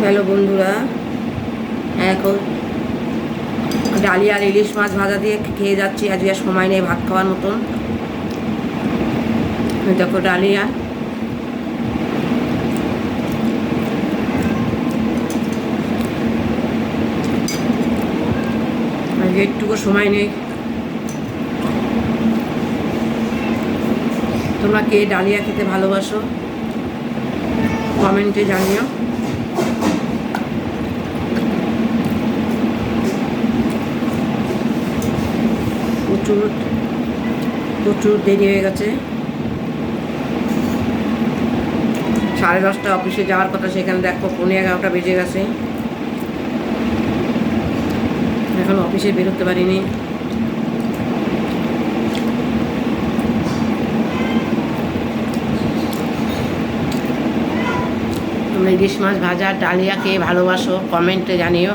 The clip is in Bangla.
হ্যালো বন্ধুরা। এখন ডালিয়া আর ইলিশ মাছ ভাজা দিয়ে খেয়ে যাচ্ছি। আজকে সময় নেই ভাত খাওয়ার মতন। দেখো ডালিয়া। একটুকু সময় নেই। তোমরা কে ডালিয়া খেতে ভালোবাসো? কমেন্টে জানিও। প্রচুর প্রচুর দেরি হয়ে গেছে। সাড়ে দশটা অফিসে যাওয়ার কথা, সেখানে দেখো পনেরো এগারোটা বেজে গেছে। এখন অফিসে বেরোতে পারিনি। ইলিশ মাছ ভাজা ডালিয়া ভালোবাসো কমেন্টে জানিও।